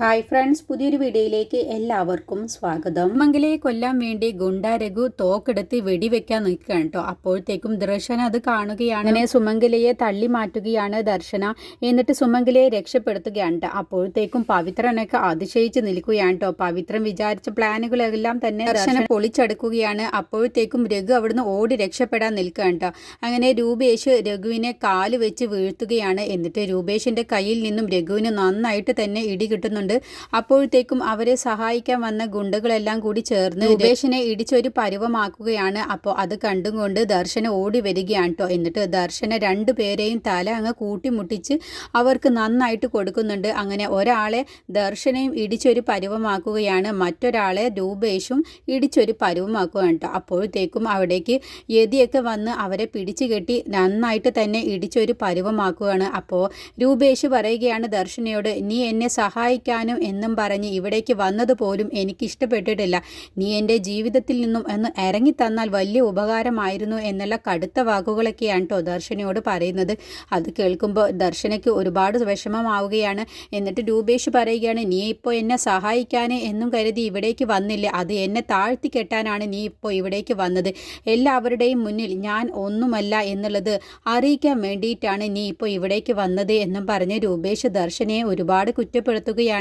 Hi friends പുതിയൊരു വീഡിയോയിലേക്ക് എല്ലാവർക്കും സ്വാഗതം. മംഗലയെ കൊല്ലാൻ വേണ്ടി ഗുണ്ട രഘു തോക്കെടുത്ത് വെടിവെക്കാൻ നിൽക്കുകയാണ് കേട്ടോ. അപ്പോഴത്തേക്കും ദർശന അത് കാണുകയാണ്. അങ്ങനെ സുമംഗലയെ തള്ളി മാറ്റുകയാണ് ദർശന. എന്നിട്ട് സുമംഗലയെ രക്ഷപ്പെടുത്തുകയാണ് ട്ടോ. അപ്പോഴത്തേക്കും പവിത്രനൊക്കെ അതിശയിച്ച് നിൽക്കുകയാണ് കേട്ടോ. പവിത്രൻ വിചാരിച്ച പ്ലാനുകളെല്ലാം തന്നെ ദർശന പൊളിച്ചെടുക്കുകയാണ്. അപ്പോഴത്തേക്കും രഘു അവിടുന്ന് ഓടി രക്ഷപ്പെടാൻ നിൽക്കുകയാണ് കേട്ടോ. അങ്ങനെ രൂപേഷ് രഘുവിനെ കാൽ വെച്ച് വീഴ്ത്തുകയാണ്. എന്നിട്ട് രൂപേഷിന്റെ കയ്യിൽ നിന്നും രഘുവിന് നന്നായിട്ട് തന്നെ ഇടി കിട്ടുന്നുണ്ട് അപ്പോഴത്തേക്കും അവരെ സഹായിക്കാൻ വന്ന ഗുണ്ടകളെല്ലാം കൂടി ചേർന്ന് രൂപേഷിനെ ഇടിച്ചൊരു പരുവമാക്കുകയാണ്. അപ്പോൾ അത് കണ്ടും കൊണ്ട് ദർശന ഓടി വരികയാണ് കേട്ടോ എന്നിട്ട് ദർശന രണ്ടു പേരെയും തല അങ്ങ് കൂട്ടിമുട്ടിച്ച് അവർക്ക് നന്നായിട്ട് കൊടുക്കുന്നുണ്ട്. അങ്ങനെ ഒരാളെ ദർശനയും ഇടിച്ചൊരു പരുവമാക്കുകയാണ്. മറ്റൊരാളെ രൂപേഷും ഇടിച്ചൊരു പരുവമാക്കുകയാണ് കേട്ടോ അപ്പോഴത്തേക്കും അവിടേക്ക് യതിയൊക്കെ വന്ന് അവരെ പിടിച്ചു കെട്ടി നന്നായിട്ട് തന്നെ ഇടിച്ചൊരു പരുവമാക്കുകയാണ്. അപ്പോൾ രൂപേഷ് പറയുകയാണ് ദർശനയോട് നീ എന്നെ സഹായിക്കാനും എന്നും പറഞ്ഞ് ഇവിടേക്ക് വന്നതുപോലും എനിക്ക് ഇഷ്ടപ്പെട്ടിട്ടില്ല നീ എന്റെ ജീവിതത്തിൽ നിന്നും എന്ന് ഇറങ്ങി തന്നാൽ വലിയ ഉപകാരമായിരുന്നു എന്നുള്ള കടുത്ത വാക്കുകളൊക്കെയാണ് കേട്ടോ ദർശനയോട് പറയുന്നത്. അത് കേൾക്കുമ്പോൾ ദർശനയ്ക്ക് ഒരുപാട് വിഷമമാവുകയാണ്. എന്നിട്ട് രൂപേഷ് പറയുകയാണ് നീ ഇപ്പോൾ എന്നെ സഹായിക്കാൻ എന്നും കരുതി ഇവിടേക്ക് വന്നില്ല. അത് എന്നെ താഴ്ത്തി കെട്ടാനാണ് നീ ഇപ്പോൾ ഇവിടേക്ക് വന്നത്. എല്ലാവരുടെയും മുന്നിൽ ഞാൻ ഒന്നുമല്ല എന്നുള്ളത് അറിയിക്കാൻ വേണ്ടിയിട്ടാണ് നീ ഇപ്പോൾ ഇവിടേക്ക് വന്നത് എന്നും പറഞ്ഞ് രൂപേഷ് ദർശനയെ ഒരുപാട് കുറ്റപ്പെടുത്തുകയാണ്.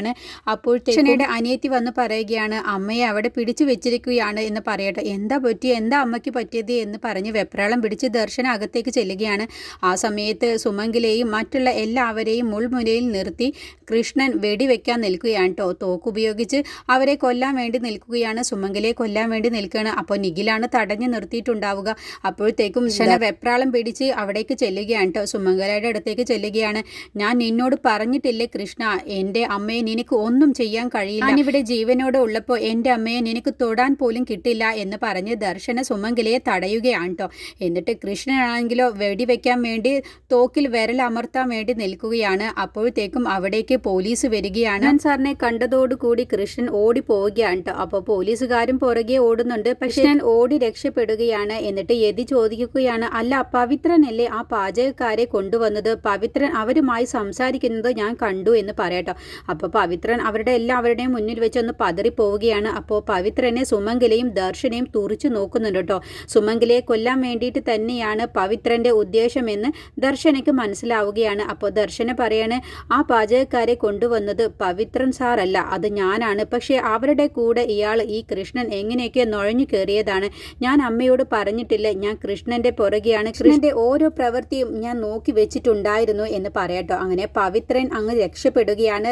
അപ്പോൾ ദർശനയുടെ അനിയത്തി വന്ന് പറയുകയാണ് അമ്മയെ അവിടെ പിടിച്ചു വെച്ചിരിക്കുകയാണ് എന്ന് പറയട്ടെ. എന്താ പറ്റി എന്താ അമ്മയ്ക്ക് പറ്റിയത്? എന്ന് പറഞ്ഞ് വെപ്രാളം പിടിച്ച് ദർശന അകത്തേക്ക് ചെല്ലുകയാണ്. ആ സമയത്ത് സുമംഗിലെയും മറ്റുള്ള എല്ലാവരെയും മുൾമുനയിൽ നിർത്തി കൃഷ്ണൻ വെടിവെക്കാൻ നിൽക്കുകയാണ് കേട്ടോ തോക്കുപയോഗിച്ച് അവരെ കൊല്ലാൻ വേണ്ടി നിൽക്കുകയാണ്. സുമംഗിലെ കൊല്ലാൻ വേണ്ടി നിൽക്കുകയാണ്. അപ്പോൾ നിഖിലാണ് തടഞ്ഞു നിർത്തിയിട്ടുണ്ടാവുക. അപ്പോഴത്തേക്കും ശന വെപ്രാളം പിടിച്ച് അവിടേക്ക് ചെല്ലുകയാണ് കേട്ടോ സുമംഗലയുടെ അടുത്തേക്ക് ചെല്ലുകയാണ്. ഞാൻ നിന്നോട് പറഞ്ഞിട്ടില്ലേ കൃഷ്ണ? എന്റെ അമ്മയെ നിനക്ക് ഒന്നും ചെയ്യാൻ കഴിയില്ല. ഞാനിവിടെ ജീവനോടെ ഉള്ളപ്പോൾ എന്റെ അമ്മയെ നിനക്ക് തൊടാൻ പോലും കിട്ടില്ല എന്ന് പറഞ്ഞ് ദർശന സുമംഗലയെ തടയുകയാണ് കേട്ടോ എന്നിട്ട് കൃഷ്ണനാണെങ്കിലോ വെടിവെക്കാൻ വേണ്ടി തോക്കിൽ വിരൽ അമർത്താൻ വേണ്ടി നിൽക്കുകയാണ്. അപ്പോഴത്തേക്കും അവിടേക്ക് പോലീസ് വരികയാണ്. ഞാൻ സാറിനെ കണ്ടതോടുകൂടി കൃഷ്ണൻ ഓടി പോവുകയാണ് കേട്ടോ അപ്പോൾ പോലീസുകാരും പുറകെ ഓടുന്നുണ്ട്. പക്ഷെ ഞാൻ ഓടി രക്ഷപ്പെടുകയാണ്. എന്നിട്ട് യതി ചോദിക്കുകയാണ് അല്ല പവിത്രനല്ലേ ആ പാചകക്കാരെ കൊണ്ടുവന്നത്? പവിത്രൻ അവരുമായി സംസാരിക്കുന്നത് ഞാൻ കണ്ടു എന്ന് പറയട്ടോ അപ്പോൾ പവിത്രൻ അവരുടെ എല്ലാവരുടെയും മുന്നിൽ വെച്ചൊന്ന് പതറി പോവുകയാണ്. അപ്പോൾ പവിത്രനെ സുമംഗലയും ദർശനയും തുറിച്ചു നോക്കുന്നുണ്ട് കേട്ടോ. സുമംഗലയെ കൊല്ലാൻ വേണ്ടിയിട്ട് തന്നെയാണ് പവിത്രന്റെ ഉദ്ദേശമെന്ന് ദർശനയ്ക്ക് മനസ്സിലാവുകയാണ്. അപ്പോൾ ദർശന പറയാണ് ആ പാചകക്കാരെ കൊണ്ടുവന്നത് പവിത്രൻ സാറല്ല അത് ഞാനാണ്. പക്ഷേ അവരുടെ കൂടെ ഇയാൾ ഈ കൃഷ്ണൻ എങ്ങനെയൊക്കെ നുഴഞ്ഞു കയറിയതാണ്. ഞാൻ അമ്മയോട് പറഞ്ഞിട്ടില്ല ഞാൻ കൃഷ്ണന്റെ പുറകെയാണ്. കൃഷ്ണന്റെ ഓരോ പ്രവൃത്തിയും ഞാൻ നോക്കി വെച്ചിട്ടുണ്ടായിരുന്നു എന്ന് പറയട്ടോ അങ്ങനെ പവിത്രൻ അങ്ങ് രക്ഷപ്പെടുകയാണ്.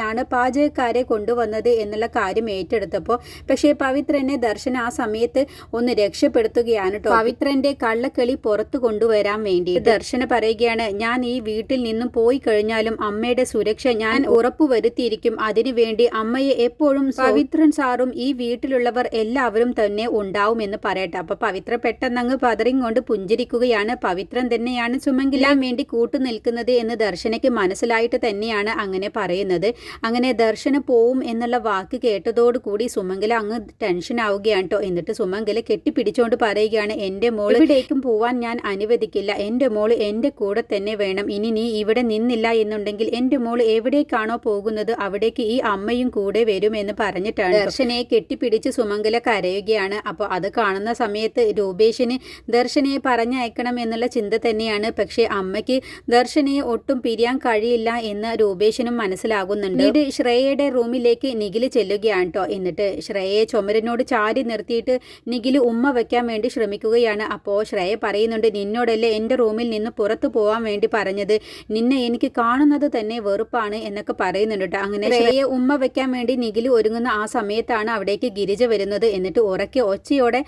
ദർശനയാണ് പാചകക്കാരെ കൊണ്ടുവന്നത് എന്നുള്ള കാര്യം ഏറ്റെടുത്തപ്പോൾ. പക്ഷേ പവിത്രനെ ദർശന ആ സമയത്ത് ഒന്ന് രക്ഷപ്പെടുത്തുകയാണ് കേട്ടോ പവിത്രന്റെ കള്ളക്കളി പുറത്തു കൊണ്ടുവരാൻ വേണ്ടി. ദർശന പറയുകയാണ് ഞാൻ ഈ വീട്ടിൽ നിന്നും പോയി കഴിഞ്ഞാലും അമ്മയുടെ സുരക്ഷ ഞാൻ ഉറപ്പുവരുത്തിയിരിക്കും. അതിനുവേണ്ടി അമ്മയെ എപ്പോഴും പവിത്രൻ സാറും ഈ വീട്ടിലുള്ളവർ എല്ലാവരും തന്നെ ഉണ്ടാവും എന്ന് പറയട്ടെ. അപ്പൊ പവിത്ര പെട്ടെന്നങ്ങ് പതറിയും കൊണ്ട് പുഞ്ചിരിക്കുകയാണ്. പവിത്രൻ തന്നെയാണ് ചുമങ്കിലാൻ വേണ്ടി കൂട്ടുനിൽക്കുന്നത് എന്ന് ദർശനയ്ക്ക് മനസ്സിലായിട്ട് തന്നെയാണ് അങ്ങനെ പറയുന്നത്. അങ്ങനെ ദർശന പോവും എന്നുള്ള വാക്ക് കേട്ടതോടുകൂടി സുമംഗല അങ്ങ് ടെൻഷൻ ആവുകയാണ് കേട്ടോ എന്നിട്ട് സുമംഗല കെട്ടിപ്പിടിച്ചുകൊണ്ട് പറയുകയാണ് എന്റെ മോൾ ഇവിടേക്കും പോവാൻ ഞാൻ അനുവദിക്കില്ല. എന്റെ മോൾ എന്റെ കൂടെ തന്നെ വേണം. ഇനി നീ ഇവിടെ നിന്നില്ല എന്നുണ്ടെങ്കിൽ എന്റെ മോൾ എവിടേക്കാണോ പോകുന്നത് അവിടേക്ക് ഈ അമ്മയും കൂടെ വരും എന്ന് പറഞ്ഞിട്ടാണ് ദർശനയെ കെട്ടിപ്പിടിച്ച് സുമംഗല കരയുകയാണ്. അപ്പോൾ അത് കാണുന്ന സമയത്ത് രൂപേഷിന് ദർശനയെ പറഞ്ഞയക്കണം എന്നുള്ള ചിന്ത തന്നെയാണ്. പക്ഷേ അമ്മയ്ക്ക് ദർശനയെ ഒട്ടും പിരിയാൻ കഴിയില്ല എന്ന് രൂപേഷിനും മനസ്സിലാകുന്നുണ്ട്. ഇത് ശ്രേയയുടെ റൂമിലേക്ക് നിഖിൽ ചെല്ലുകയാണ് കേട്ടോ എന്നിട്ട് ശ്രേയയെ ചുമരനോട് ചാരി നിർത്തിയിട്ട് നിഖിൽ ഉമ്മ വെക്കാൻ വേണ്ടി ശ്രമിക്കുകയാണ്. അപ്പോൾ ശ്രേയ പറയുന്നുണ്ട് നിന്നോടല്ലേ എന്റെ റൂമിൽ നിന്ന് പുറത്തു പോകാൻ വേണ്ടി പറഞ്ഞത്. നിന്നെ എനിക്ക് കാണുന്നത് തന്നെ വെറുപ്പാണ് എന്നൊക്കെ പറയുന്നുണ്ട് കേട്ടോ അങ്ങനെ ശ്രേയെ ഉമ്മ വെക്കാൻ വേണ്ടി നിഖിൽ ഒരുങ്ങുന്ന ആ സമയത്താണ് അവിടേക്ക് ഗിരിജ വരുന്നത്. എന്നിട്ട് ഉറക്കെ ഒച്ചയോടെ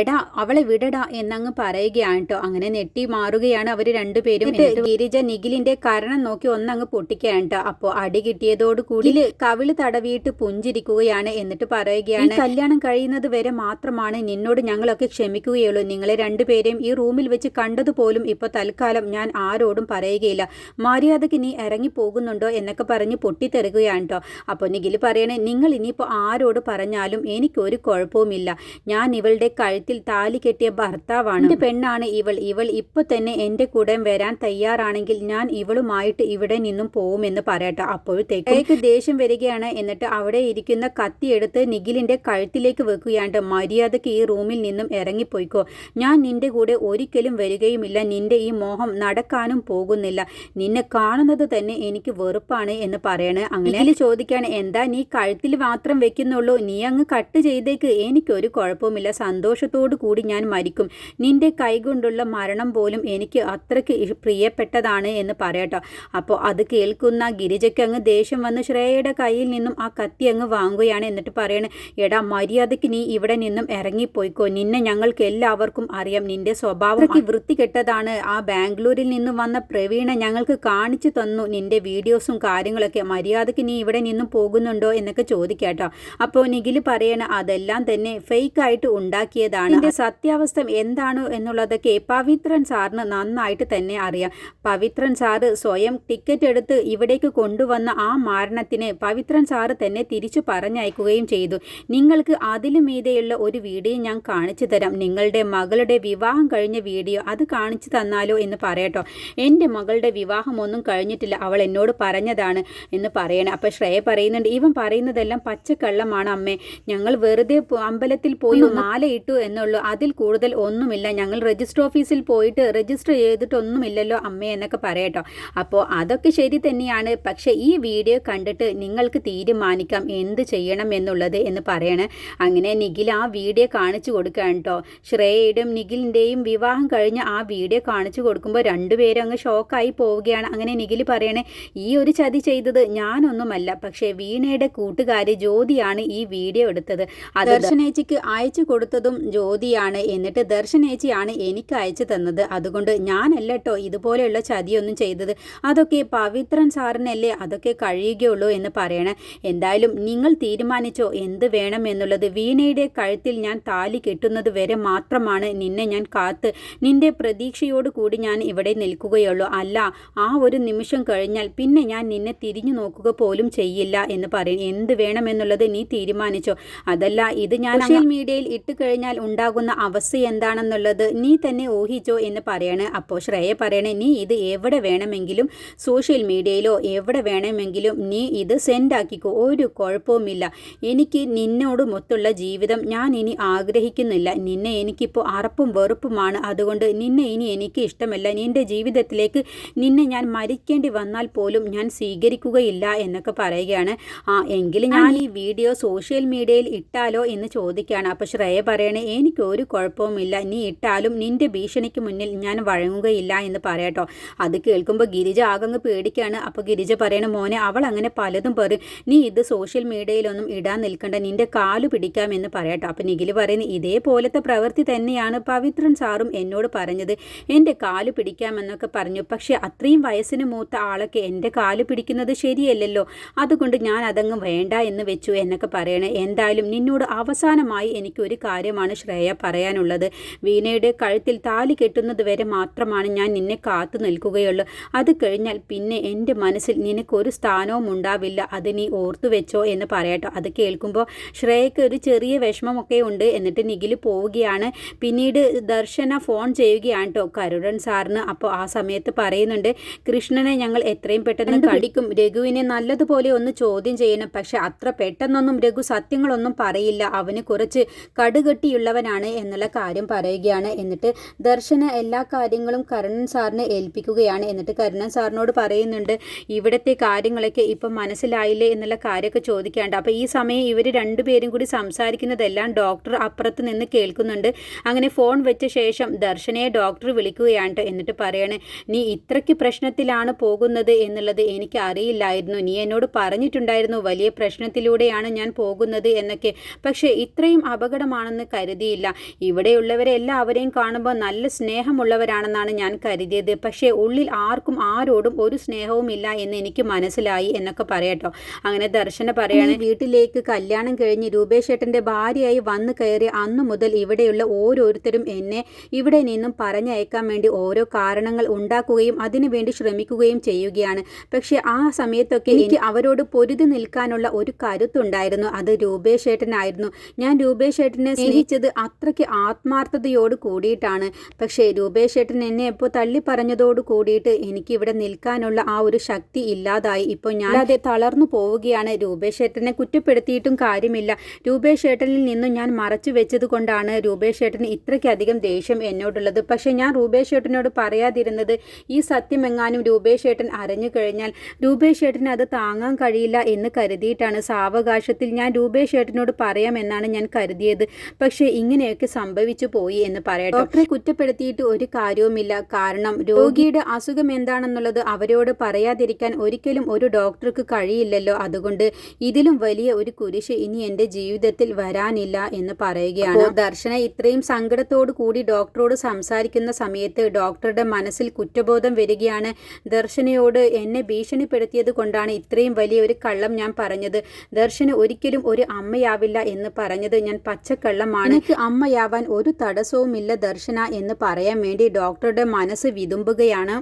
എടാ അവളെ വിടടാ എന്നങ്ങ് പറയുകയാണ് കേട്ടോ അങ്ങനെ നെട്ടി മാറുകയാണ് അവർ രണ്ടുപേരും. ഗിരിജ നിഖിലിന്റെ കരണം നോക്കി ഒന്നങ്ങ് പൊട്ടിക്കുകയാണ് കേട്ടോ അപ്പോൾ അടി കിട്ടിയതോട് കൂടി കവിൾ തടവിയിട്ട് പുഞ്ചിരിക്കുകയാണ് എന്നിട്ട് പറയുകയാണ് "ഈ കല്യാണം കഴിയുന്നത് വരെ മാത്രമാണ് നിന്നോട് ഞങ്ങളൊക്കെ ക്ഷമിക്കുകയുള്ളൂ. നിങ്ങളെ രണ്ടുപേരെയും ഈ റൂമിൽ വെച്ച് കണ്ടതുപോലും ഇപ്പൊ തൽക്കാലം ഞാൻ ആരോടും പറയുകയില്ല. മര്യാദയ്ക്ക് നീ ഇറങ്ങി പോകുന്നുണ്ടോ എന്നൊക്കെ പറഞ്ഞ് പൊട്ടിത്തെറുകയാണ് കേട്ടോ അപ്പോൾ നിഖിൽ പറയണേ നിങ്ങൾ ഇനിയിപ്പോൾ ആരോട് പറഞ്ഞാലും എനിക്കൊരു കുഴപ്പവുമില്ല. ഞാൻ ഇവളുടെ കഴുത്തിൽ താലി കെട്ടിയ ഭർത്താവാണ്. എന്റെ പെണ്ണാണ് ഇവൾ. ഇവൾ ഇപ്പൊ തന്നെ എന്റെ കൂടെ വരാൻ തയ്യാറാണെങ്കിൽ ഞാൻ ഇവളുമായിട്ട് ഇവിടെ നിന്നും പോവുമെന്ന് പറയട്ടെ. അപ്പോഴത്തേക്കും ശ്രേയക്ക് ദേഷ്യം വരികയാണ്. എന്നിട്ട് അവിടെ ഇരിക്കുന്ന കത്തി എടുത്ത് നിഖിലിന്റെ കഴുത്തിലേക്ക് വെക്കുകയാണ്ട് മര്യാദയ്ക്ക് ഈ റൂമിൽ നിന്നും ഇറങ്ങിപ്പോയിക്കോ. ഞാൻ നിന്റെ കൂടെ ഒരിക്കലും വരികയുമില്ല. നിന്റെ ഈ മോഹം നടക്കാനും പോകുന്നില്ല. നിന്നെ കാണുന്നത് തന്നെ എനിക്ക് വെറുപ്പാണ് എന്ന് പറയണേ. അങ്ങനെ ചോദിക്കാണ് എന്താ നീ കഴുത്തിൽ മാത്രം വെക്കുന്നുള്ളൂ? നീ അങ്ങ് കട്ട് ചെയ്തേക്ക്. എനിക്കൊരു കുഴപ്പവുമില്ല. സന്തോഷത്തോടു കൂടി ഞാൻ മരിക്കും. നിന്റെ കൈകൊണ്ടുള്ള മരണം പോലും എനിക്ക് അത്രയ്ക്ക് പ്രിയപ്പെട്ടതാണ് എന്ന് പറയട്ടോ. അപ്പോൾ അത് കേൾക്കുന്ന ഗിരിജയ്ക്ക് അങ്ങ് ദേഷ്യം വന്ന് ശ്രേയയുടെ കയ്യിൽ നിന്നും ആ കത്തി അങ്ങ് വാങ്ങുകയാണ് എന്നിട്ട് പറയണ് എടാ മര്യാദയ്ക്ക് നീ ഇവിടെ നിന്നും ഇറങ്ങിപ്പോയിക്കോ. നിന്നെ ഞങ്ങൾക്ക് എല്ലാവർക്കും അറിയാം. നിന്റെ സ്വഭാവം വൃത്തി കെട്ടതാണ് ആ ബാംഗ്ലൂരിൽ നിന്നും വന്ന പ്രവീണ ഞങ്ങൾക്ക് കാണിച്ചു തന്നു. നിന്റെ വീഡിയോസും കാര്യങ്ങളൊക്കെ. മര്യാദയ്ക്ക് നീ ഇവിടെ നിന്നും പോകുന്നുണ്ടോ എന്നൊക്കെ ചോദിക്കാട്ടോ. അപ്പോൾ നിഖിൽ പറയണ അതെല്ലാം തന്നെ ഫേക്ക് ആയിട്ട് ഉണ്ടാക്കിയതാണ്. ഇതിന്റെ സത്യാവസ്ഥ എന്താണ് എന്നുള്ളതൊക്കെ പവിത്രൻ സാറിന് നന്നായിട്ട് തന്നെ അറിയാം. പവിത്രൻ സാറ് സ്വയം ടിക്കറ്റ് എടുത്ത് ഇവിടേക്ക് കൊണ്ടുവന്ന ആ മാരണത്തിന് പവിത്രൻ സാറ് തന്നെ തിരിച്ചു പറഞ്ഞയക്കുകയും ചെയ്തു. നിങ്ങൾക്ക് അതിലും മീതെയുള്ള ഒരു വീഡിയോ ഞാൻ കാണിച്ചു തരാം. നിങ്ങളുടെ മകളുടെ വിവാഹം കഴിഞ്ഞ വീഡിയോ അത് കാണിച്ചു തന്നാലോ എന്ന് പറയട്ടോ. എന്റെ മകളുടെ വിവാഹം ഒന്നും കഴിഞ്ഞിട്ടില്ല. അവൾ എന്നോട് പറഞ്ഞതാണ് എന്ന് പറയണേ. അപ്പോൾ ശ്രേയ പറയുന്നുണ്ട് ഇവൻ പറയുന്നതെല്ലാം പച്ചക്കള്ളമാണ് അമ്മേ. ഞങ്ങൾ വെറുതെ അമ്പലത്തിൽ പോയി മാല ഇട്ടു എന്നുള്ളൂ. അതിൽ കൂടുതൽ ഒന്നുമില്ല. ഞങ്ങൾ രജിസ്റ്റർ ഓഫീസിൽ പോയിട്ട് രജിസ്റ്റർ ചെയ്തിട്ടൊന്നുമില്ലല്ലോ അമ്മേ എന്നൊക്കെ പറയട്ടോ. അപ്പോൾ അതൊക്കെ ശരി തന്നെയാണ്. പക്ഷേ ഈ വീഡിയോ കണ്ടിട്ട് നിങ്ങൾക്ക് തീരുമാനിക്കാം എന്ത് ചെയ്യണം എന്നുള്ളത് എന്ന് പറയണേ. അങ്ങനെ നിഖിൽ ആ വീഡിയോ കാണിച്ചു കൊടുക്കുകയാണ് കേട്ടോ. ശ്രേയയുടെയും നിഖിലിന്റെയും വിവാഹം കഴിഞ്ഞ് ആ വീഡിയോ കാണിച്ചു കൊടുക്കുമ്പോൾ രണ്ടുപേരും അങ്ങ് ഷോക്കായി പോവുകയാണ്. അങ്ങനെ നിഖിൽ പറയണേ ഈ ഒരു ചതി ചെയ്തത് ഞാനൊന്നുമല്ല പക്ഷേ വീണയുടെ കൂട്ടുകാരി ജ്യോതിയാണ് ഈ വീഡിയോ എടുത്തത്. അത് ദർശനേച്ചിക്ക് അയച്ചു കൊടുത്തതും ജ്യോതിയാണ്. എന്നിട്ട് ദർശനേച്ചിയാണ് എനിക്ക് അയച്ചു തന്നത്. അതുകൊണ്ട് ഞാനല്ല കേട്ടോ ഇതുപോലെയുള്ള ചതിയൊന്നും ചെയ്തത്. അതൊക്കെ പവിത്രൻ സാറിനല്ലേ? അതൊക്കെ കഴിയുകയുള്ളൂ എന്ന് പറയണേ. എന്തായാലും നിങ്ങൾ തീരുമാനിച്ചോ എന്ത് വേണം എന്നുള്ളത് വീണയുടെ കഴുത്തിൽ ഞാൻ താലി കെട്ടുന്നത് വരെ മാത്രമാണ് നിന്നെ ഞാൻ കാത്ത്. നിന്റെ പ്രതീക്ഷയോട് കൂടി ഞാൻ ഇവിടെ നിൽക്കുകയുള്ളൂ. അല്ല ആ ഒരു നിമിഷം കഴിഞ്ഞാൽ പിന്നെ ഞാൻ നിന്നെ തിരിഞ്ഞു നോക്കുക പോലും ചെയ്യില്ല എന്ന് പറയും. എന്ത് വേണമെന്നുള്ളത് നീ തീരുമാനിച്ചോ. അതല്ല ഇത് ഞാൻ സോഷ്യൽ മീഡിയയിൽ ഇട്ട് കഴിഞ്ഞാൽ ഉണ്ടാകുന്ന അവസ്ഥ എന്താണെന്നുള്ളത് നീ തന്നെ ഊഹിച്ചോ എന്ന് പറയണേ. അപ്പോൾ ശ്രേയ പറയണേ നീ ഇത് എവിടെ വേണമെങ്കിലും സോഷ്യൽ മീഡിയയിലോ എവിടെ വേണമെങ്കിലും നീ ഇത് സെൻഡ് ആക്കിക്കോ. ഒരു കുഴപ്പവുമില്ല. എനിക്ക് നിന്നോട് മൊത്തുള്ള ജീവിതം ഞാൻ ഇനി ആഗ്രഹിക്കുന്നില്ല. നിന്നെ എനിക്കിപ്പോൾ അറപ്പും വെറുപ്പുമാണ്. അതുകൊണ്ട് നിന്നെ ഇനി എനിക്ക് ഇഷ്ടമല്ല. നിന്റെ ജീവിതത്തിലേക്ക് നിന്നെ ഞാൻ മരിക്കേണ്ടി വന്നാൽ പോലും ഞാൻ സ്വീകരിക്കുകയില്ല എന്നൊക്കെ പറയുകയാണ്. ആ എങ്കിൽ ഞാൻ ഈ വീഡിയോ സോഷ്യൽ മീഡിയയിൽ ഇട്ടാലോ എന്ന് ചോദിക്കുകയാണ്. അപ്പോൾ ശ്രേയ പറയണേ എനിക്ക് ഒരു കുഴപ്പവുമില്ല. നീ ഇട്ടാലും നിന്റെ ഭീഷണിക്ക് മുന്നിൽ ഞാൻ വഴങ്ങുകയില്ല എന്ന് പറയാട്ടോ. അത് കേൾക്കുമ്പോൾ ഗിരിജ ആകങ്ങ് പേടിക്കുകയാണ് അപ്പോൾ ഗിരിജ പറയണ മോനെ അവൾ അങ്ങനെ പലതും പറയും നീ ഇത് സോഷ്യൽ മീഡിയയിലൊന്നും ഇടാൻ നിൽക്കണ്ട നിന്റെ കാൽ പിടിക്കാമെന്ന് പറയട്ടോ. അപ്പം നിഖിൽ പറയുന്നത് ഇതേപോലത്തെ പ്രവൃത്തി തന്നെയാണ് പവിത്രൻ സാറും എന്നോട് പറഞ്ഞത്. എന്റെ കാൽ പിടിക്കാമെന്നൊക്കെ പറഞ്ഞു. പക്ഷേ അത്രയും വയസ്സിന് മൂത്ത ആളൊക്കെ എന്റെ കാൽ പിടിക്കുന്നത് ശരിയല്ലല്ലോ. അതുകൊണ്ട് ഞാൻ അതങ്ങ് വേണ്ട എന്ന് വെച്ചു എന്നൊക്കെ പറയണേ. എന്തായാലും നിന്നോട് അവസാനമായി എനിക്കൊരു കാര്യമാണ് ശ്രേയ പറയാനുള്ളത്. വീണയുടെ കഴുത്തിൽ താലി കെട്ടുന്നത് വരെ മാത്രമാണ് ഞാൻ നിന്നെ കാത്തു നിൽക്കുകയുള്ളൂ. അത് കഴിഞ്ഞാൽ പിന്നെ എന്റെ മനസ്സിൽ നിനക്കൊരു സ്ഥാനവും ഉണ്ടാവില്ല അത് നീ ഓർത്തു വെച്ചോ എന്ന് പറയട്ടോ. അത് കേൾക്കുമ്പോൾ ശ്രേയക്ക് ഒരു ചെറിയ വിഷമമൊക്കെ ഉണ്ട്. എന്നിട്ട് നിഖിൽ പോവുകയാണ്. പിന്നീട് ദർശന ഫോൺ ചെയ്യുകയാണ് കേട്ടോ കരുടൻ സാറിന്. അപ്പോൾ ആ സമയത്ത് പറയുന്നുണ്ട് കൃഷ്ണനെ ഞങ്ങൾ എത്രയും പെട്ടെന്ന് കടിക്കും. രഘുവിനെ നല്ലതുപോലെ ഒന്ന് ചോദ്യം ചെയ്യണം. പക്ഷെ അത്ര പെട്ടെന്നൊന്നും രഘു സത്യങ്ങളൊന്നും പറയില്ല. അവന് കുറച്ച് കടുകെട്ടിയുള്ളവനാണ് എന്നുള്ള കാര്യം പറയുകയാണ്. എന്നിട്ട് ദർശന എല്ലാ കാര്യങ്ങളും കരുണൻ സാറിനെ ഏൽപ്പിക്കുകയാണ്. എന്നിട്ട് കരുണൻ സാറിനോട് പറയുന്നുണ്ട് ഇവിടുത്തെ കാര്യങ്ങളൊക്കെ ഇപ്പം മനസ്സിലായില്ലേ എന്നുള്ള കാര്യമൊക്കെ ചോദിക്കാണ്ട്. അപ്പോൾ ഈ സമയം ഇവർ രണ്ടുപേരും കൂടി സംസാരിക്കുന്നതെല്ലാം ഡോക്ടർ അപ്പുറത്ത് നിന്ന് കേൾക്കുന്നുണ്ട്. അങ്ങനെ ഫോൺ വെച്ച ശേഷം ദർശനയെ ഡോക്ടർ വിളിക്കുകയാണ് എന്നിട്ട് പറയണേ നീ ഇത്രയ്ക്ക് പ്രശ്നത്തിലാണ് പോകുന്നത് എന്നുള്ളത് എനിക്ക് അറിയില്ലായിരുന്നു നീ എന്നോട് പറഞ്ഞിട്ടുണ്ടായിരുന്നു വലിയ പ്രശ്നത്തിലൂടെയാണ് ഞാൻ പോകുന്നത് എന്നൊക്കെ. പക്ഷേ ഇത്രയും അപകടമാണെന്ന് കരുതിയില്ല. ഇവിടെയുള്ളവരെ എല്ലാവരെയും കാണുമ്പോൾ നല്ല സ്നേഹമുള്ളവരാണെന്നാണ് ഞാൻ കരുതിയത്. പക്ഷേ ഉള്ളിൽ ആർക്കും ആരോടും ഒരു സ്നേഹവും ഇല്ല എന്ന് എനിക്ക് മനസ്സിലായി എന്നൊക്കെ പറയട്ടോ. അങ്ങനെ ദർശന പറയാണ് വീട്ടിലേക്ക് കല്യാണം കഴിഞ്ഞ് രൂപേഷ് ഏട്ടന്റെ ഭാര്യയായി വന്നു കയറി അന്നു മുതൽ ഇവിടെയുള്ള ഓരോരുത്തരും എന്നെ ഇവിടെ നിന്നും പറഞ്ഞയക്കാൻ വേണ്ടി ഓരോ കാരണങ്ങൾ ഉണ്ടാക്കുകയും അതിനുവേണ്ടി ശ്രമിക്കുകയും ചെയ്യുകയാണ്. പക്ഷെ ആ സമയത്തൊക്കെ എനിക്ക് അവരോട് പൊരുതി നിൽക്കാനുള്ള ഒരു കരുത്തുണ്ടായിരുന്നു. അത് രൂപേഷ് ഏട്ടനായിരുന്നു ഞാൻ രൂപേഷ് ഏട്ടനെ സ്നേഹിച്ചത് അത്രയ്ക്ക് ആത്മാർത്ഥതയോട് കൂടിയിട്ടാണ്. പക്ഷേ രൂപേഷ് ഏട്ടൻ എന്നെ ഇപ്പോൾ തള്ളി പറഞ്ഞതോട് കൂടിയിട്ട് എനിക്ക് ഇവിടെ നിൽക്കാനുള്ള ആ ഒരു ശക്തി ഇല്ലാതായി. ഇപ്പോൾ ഞാൻ അതെ തളർന്നു പോവുകയാണ്. രൂപേഷ് ഏട്ടനെ കുറ്റപ്പെടുത്തിയിട്ടും കാര്യമില്ല. രൂപേഷ് ഏട്ടനിൽ നിന്നും ഞാൻ മറച്ചു വെച്ചത് കൊണ്ടാണ് രൂപേഷ് ഏട്ടന് ഇത്രയ്ക്കധികം ദേഷ്യം എന്നോടുള്ളത്. പക്ഷേ ഞാൻ രൂപേഷ് ഏട്ടനോട് പറയാതിരുന്നത് ഈ സത്യം എങ്ങാനും രൂപേഷ് ഏട്ടൻ അറിഞ്ഞു കഴിഞ്ഞാൽ രൂപേഷ് ഏട്ടന് അത് താങ്ങാൻ കഴിയില്ല എന്ന് കരുതിയിട്ടാണ് സാവകാശത്തിൽ ഞാൻ രൂപേഷ് ഏട്ടനോട് പറയാമെന്നാണ് ഞാൻ കരുതിയത്. പക്ഷേ ഇങ്ങനെയൊക്കെ സംഭവിച്ചു പോയി എന്ന് പറയാം ഡോക്ടറെ കുറ്റപ്പെടുത്തിയിട്ട് ഒരു കാര്യവുമില്ല. കാരണം രോഗിയുടെ അസുഖം എന്താണെന്നുള്ളത് അവരോട് പറയാതിരിക്കാൻ ഒരിക്കലും ഒരു ഡോക്ടർക്ക് കഴിയില്ലല്ലോ. അതുകൊണ്ട് ഇതിലും വലിയ ഒരു കുരിശ് ഇനി എന്റെ ജീവിതത്തിൽ വരാനില്ല എന്ന് പറയുകയാണ്. ദർശന ഇത്രയും സങ്കടത്തോടു കൂടി ഡോക്ടറോട് സംസാരിക്കുന്ന സമയത്ത് ഡോക്ടറുടെ മനസ്സിൽ കുറ്റബോധം വരികയാണ്. ദർശനയോട് എന്നെ ഭീഷണിപ്പെടുത്തിയത് കൊണ്ടാണ് ഇത്രയും വലിയ ഒരു കള്ളം ഞാൻ പറഞ്ഞത്. ദർശന ഒരിക്കലും ഒരു അമ്മയാവില്ല എന്ന് പറഞ്ഞത് ഞാൻ പച്ചക്കള്ളമാണ്. എനിക്ക് അമ്മയാവാൻ ഒരു തടസ്സവുമില്ല ദർശന എന്ന് പറയാൻ വേണ്ടി ഡോക്ടറുടെ മനസ്സ് വിതുമ്പുകയാണ്.